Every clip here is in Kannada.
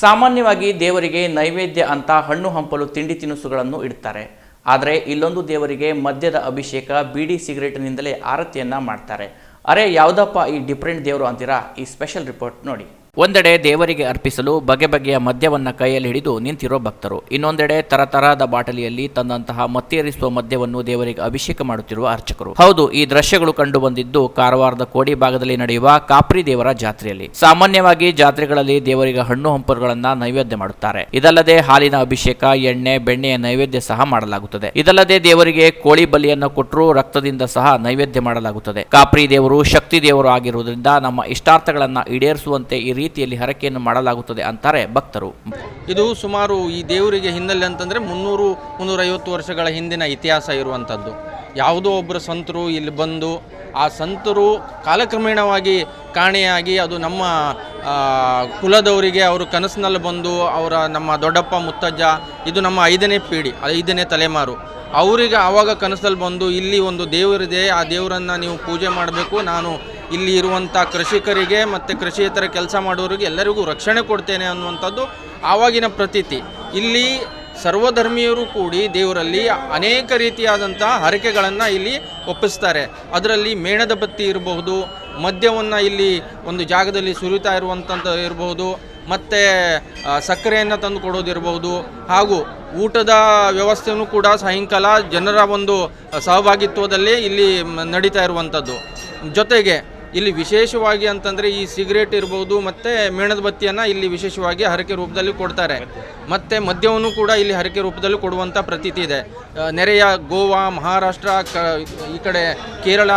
ಸಾಮಾನ್ಯವಾಗಿ ದೇವರಿಗೆ ನೈವೇದ್ಯ ಅಂತ ಹಣ್ಣು ಹಂಪಲು ತಿಂಡಿ ತಿನಿಸುಗಳನ್ನು ಇಡ್ತಾರೆ. ಆದರೆ ಇಲ್ಲೊಂದು ದೇವರಿಗೆ ಮದ್ಯದ ಅಭಿಷೇಕ, ಬೀಡಿ ಸಿಗರೇಟ್ನಿಂದಲೇ ಆರತಿಯನ್ನು ಮಾಡ್ತಾರೆ. ಅರೆ, ಯಾವುದಪ್ಪ ಈ ಡಿಫ್ರೆಂಟ್ ದೇವರು ಅಂತೀರಾ? ಈ ಸ್ಪೆಷಲ್ ರಿಪೋರ್ಟ್ ನೋಡಿ. ಒಂದೆಡೆ ದೇವರಿಗೆ ಅರ್ಪಿಸಲು ಬಗೆ ಬಗೆಯ ಮದ್ಯವನ್ನು ಕೈಯಲ್ಲಿ ಹಿಡಿದು ನಿಂತಿರೋ ಭಕ್ತರು. ಇನ್ನೊಂದೆಡೆ ತರತರಹದ ಬಾಟಲಿಯಲ್ಲಿ ತಂದಂತಹ ಮತ್ತೇರಿಸುವ ಮದ್ಯವನ್ನು ದೇವರಿಗೆ ಅಭಿಷೇಕ ಮಾಡುತ್ತಿರುವ ಅರ್ಚಕರು. ಹೌದು, ಈ ದೃಶ್ಯಗಳು ಕಂಡು ಬಂದಿದ್ದು ಕಾರವಾರದ ಕೋಡಿ ಭಾಗದಲ್ಲಿ ನಡೆಯುವ ಕಾಪ್ರಿ ದೇವರ ಜಾತ್ರೆಯಲ್ಲಿ. ಸಾಮಾನ್ಯವಾಗಿ ಜಾತ್ರೆಗಳಲ್ಲಿ ದೇವರಿಗೆ ಹಣ್ಣು ಹಂಪಲುಗಳನ್ನ ನೈವೇದ್ಯ ಮಾಡುತ್ತಾರೆ. ಇದಲ್ಲದೆ ಹಾಲಿನ ಅಭಿಷೇಕ, ಎಣ್ಣೆ, ಬೆಣ್ಣೆಯ ನೈವೇದ್ಯ ಸಹ ಮಾಡಲಾಗುತ್ತದೆ. ಇದಲ್ಲದೆ ದೇವರಿಗೆ ಕೋಳಿ ಬಲಿಯನ್ನು ಕೊಟ್ಟರು ರಕ್ತದಿಂದ ಸಹ ನೈವೇದ್ಯ ಮಾಡಲಾಗುತ್ತದೆ. ಕಾಪ್ರಿ ದೇವರು ಶಕ್ತಿ ದೇವರು ಆಗಿರುವುದರಿಂದ ನಮ್ಮ ಇಷ್ಟಾರ್ಥಗಳನ್ನ ಈಡೇರಿಸುವಂತೆ ಈ ರೀತಿಯಲ್ಲಿ ಹರಕೆಯನ್ನು ಮಾಡಲಾಗುತ್ತದೆ ಅಂತಾರೆ ಭಕ್ತರು. ಇದು ಸುಮಾರು ಈ ದೇವರಿಗೆ ಹಿನ್ನೆಲೆ ಅಂತಂದರೆ ಮುನ್ನೂರು ಮುನ್ನೂರೈವತ್ತು ವರ್ಷಗಳ ಹಿಂದಿನ ಇತಿಹಾಸ ಇರುವಂಥದ್ದು. ಯಾವುದೋ ಒಬ್ಬರು ಸಂತರು ಇಲ್ಲಿ ಬಂದು ಆ ಸಂತರು ಕಾಲಕ್ರಮೇಣವಾಗಿ ಕಾಣೆಯಾಗಿ ಅದು ನಮ್ಮ ಕುಲದವರಿಗೆ ಅವರು ಕನಸಿನಲ್ಲಿ ಬಂದು ಅವರ ನಮ್ಮ ದೊಡ್ಡಪ್ಪ ಮುತ್ತಜ್ಜ, ಇದು ನಮ್ಮ ಐದನೇ ಪೀಡಿ, ಐದನೇ ತಲೆಮಾರು. ಅವರಿಗೆ ಆವಾಗ ಕನಸಲ್ಲಿ ಬಂದು ಇಲ್ಲಿ ಒಂದು ದೇವರಿದೆ, ಆ ದೇವರನ್ನು ನೀವು ಪೂಜೆ ಮಾಡಬೇಕು, ನಾನು ಇಲ್ಲಿ ಇರುವಂಥ ಕೃಷಿಕರಿಗೆ ಮತ್ತು ಕೃಷಿಯೇತರ ಕೆಲಸ ಮಾಡೋರಿಗೆ ಎಲ್ಲರಿಗೂ ರಕ್ಷಣೆ ಕೊಡ್ತೇನೆ ಅನ್ನುವಂಥದ್ದು ಆವಾಗಿನ ಪ್ರತೀತಿ. ಇಲ್ಲಿ ಸರ್ವಧರ್ಮೀಯರು ಕೂಡಿ ದೇವರಲ್ಲಿ ಅನೇಕ ರೀತಿಯಾದಂಥ ಹರಕೆಗಳನ್ನು ಇಲ್ಲಿ ಒಪ್ಪಿಸ್ತಾರೆ. ಅದರಲ್ಲಿ ಮೇಣದ ಬತ್ತಿ ಇರಬಹುದು, ಮದ್ಯವನ್ನು ಇಲ್ಲಿ ಒಂದು ಜಾಗದಲ್ಲಿ ಸುರಿತಾ ಇರುವಂಥದ್ದು ಇರಬಹುದು, ಮತ್ತು ಸಕ್ಕರೆಯನ್ನು ತಂದು ಕೊಡೋದಿರಬಹುದು ಹಾಗೂ ಊಟದ ವ್ಯವಸ್ಥೆಯೂ ಕೂಡ ಸಾಯಂಕಾಲ ಜನರ ಒಂದು ಸಹಭಾಗಿತ್ವದಲ್ಲಿ ಇಲ್ಲಿ ನಡೀತಾ ಇರುವಂಥದ್ದು. ಜೊತೆಗೆ ಇಲ್ಲಿ ವಿಶೇಷವಾಗಿ ಅಂತಂದರೆ ಈ ಸಿಗರೇಟ್ ಇರ್ಬೋದು ಮತ್ತು ಮೇಣದ ಬತ್ತಿಯನ್ನು ಇಲ್ಲಿ ವಿಶೇಷವಾಗಿ ಹರಕೆ ರೂಪದಲ್ಲಿ ಕೊಡ್ತಾರೆ. ಮತ್ತು ಮದ್ಯವನ್ನು ಕೂಡ ಇಲ್ಲಿ ಹರಕೆ ರೂಪದಲ್ಲಿ ಕೊಡುವಂಥ ಪ್ರತೀತಿ ಇದೆ. ನೆರೆಯ ಗೋವಾ, ಮಹಾರಾಷ್ಟ್ರ ಈ ಕಡೆ ಕೇರಳ,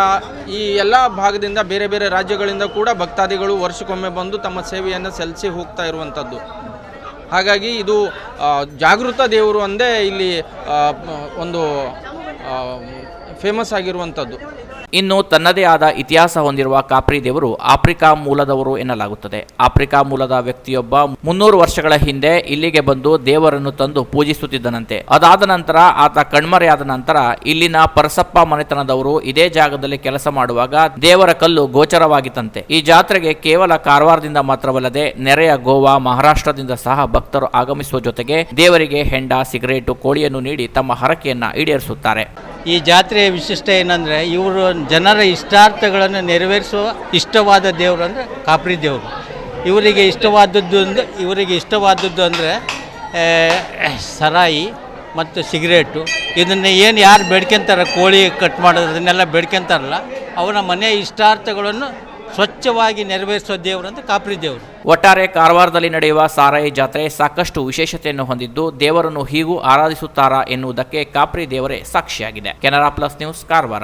ಈ ಎಲ್ಲ ಭಾಗದಿಂದ ಬೇರೆ ಬೇರೆ ರಾಜ್ಯಗಳಿಂದ ಕೂಡ ಭಕ್ತಾದಿಗಳು ವರ್ಷಕ್ಕೊಮ್ಮೆ ಬಂದು ತಮ್ಮ ಸೇವೆಯನ್ನು ಸಲ್ಲಿಸಿ ಹೋಗ್ತಾ ಇರುವಂಥದ್ದು ಹಾಗಾಗಿ ಇದು ಜಾಗೃತ ದೇವರು ಅಂದೇ ಇಲ್ಲಿ ಒಂದು ಫೇಮಸ್ ಆಗಿರುವಂಥದ್ದು ಇನ್ನು ತನ್ನದೇ ಆದ ಇತಿಹಾಸ ಹೊಂದಿರುವ ಕಾಪ್ರಿ ದೇವರು ಆಫ್ರಿಕಾ ಮೂಲದವರು ಎನ್ನಲಾಗುತ್ತದೆ. ಆಫ್ರಿಕಾ ಮೂಲದ ವ್ಯಕ್ತಿಯೊಬ್ಬ ಮುನ್ನೂರು ವರ್ಷಗಳ ಹಿಂದೆ ಇಲ್ಲಿಗೆ ಬಂದು ದೇವರನ್ನು ತಂದು ಪೂಜಿಸುತ್ತಿದ್ದನಂತೆ. ಅದಾದ ನಂತರ ಆತ ಕಣ್ಮರೆಯಾದ ನಂತರ ಇಲ್ಲಿನ ಪರಸಪ್ಪ ಮನೆತನದವರು ಇದೇ ಜಾಗದಲ್ಲಿ ಕೆಲಸ ಮಾಡುವಾಗ ದೇವರ ಕಲ್ಲು ಗೋಚರವಾಗಿತ್ತಂತೆ. ಈ ಜಾತ್ರೆಗೆ ಕೇವಲ ಕಾರವಾರದಿಂದ ಮಾತ್ರವಲ್ಲದೆ ನೆರೆಯ ಗೋವಾ, ಮಹಾರಾಷ್ಟ್ರದಿಂದ ಸಹ ಭಕ್ತರು ಆಗಮಿಸುವ ಜೊತೆಗೆ ದೇವರಿಗೆ ಹೆಂಡ, ಸಿಗರೇಟು, ಕೋಳಿಯನ್ನು ನೀಡಿ ತಮ್ಮ ಹರಕೆಯನ್ನ ಈಡೇರಿಸುತ್ತಾರೆ. ಈ ಜಾತ್ರೆಯ ವಿಶಿಷ್ಟ ಏನಂದರೆ ಇವರು ಜನರ ಇಷ್ಟಾರ್ಥಗಳನ್ನು ನೆರವೇರಿಸುವ ಇಷ್ಟವಾದ ದೇವರು ಅಂದರೆ ಕಾಪ್ರಿ ದೇವರು. ಇವರಿಗೆ ಇಷ್ಟವಾದದ್ದು ಅಂದ್ರೆ, ಇವರಿಗೆ ಇಷ್ಟವಾದದ್ದು ಅಂದರೆ ಸರಾಯಿ ಮತ್ತು ಸಿಗರೇಟು. ಇದನ್ನು ಏನು ಯಾರು ಬೇಡ್ಕೊಂತಾರೆ ಕೋಳಿ ಕಟ್ ಮಾಡೋದು, ಅದನ್ನೆಲ್ಲ ಬೇಡ್ಕೊಂತಾರಲ್ಲ ಅವರ ಮನೆಯ ಇಷ್ಟಾರ್ಥಗಳನ್ನು ಸ್ವಚ್ಛವಾಗಿ ನೆರವೇರಿಸುವ ದೇವರು ಅಂತ ಕಾಪ್ರಿ ದೇವರು. ಒಟ್ಟಾರೆ ಕಾರವಾರದಲ್ಲಿ ನಡೆಯುವ ಸಾರಾಯಿ ಜಾತ್ರೆ ಸಾಕಷ್ಟು ವಿಶೇಷತೆಯನ್ನು ಹೊಂದಿದ್ದು ದೇವರನ್ನು ಹೀಗೂ ಆರಾಧಿಸುತ್ತಾರಾ ಎನ್ನುವುದಕ್ಕೆ ಕಾಪ್ರಿ ದೇವರೇ ಸಾಕ್ಷಿಯಾಗಿದೆ. Canara plus news Karwar.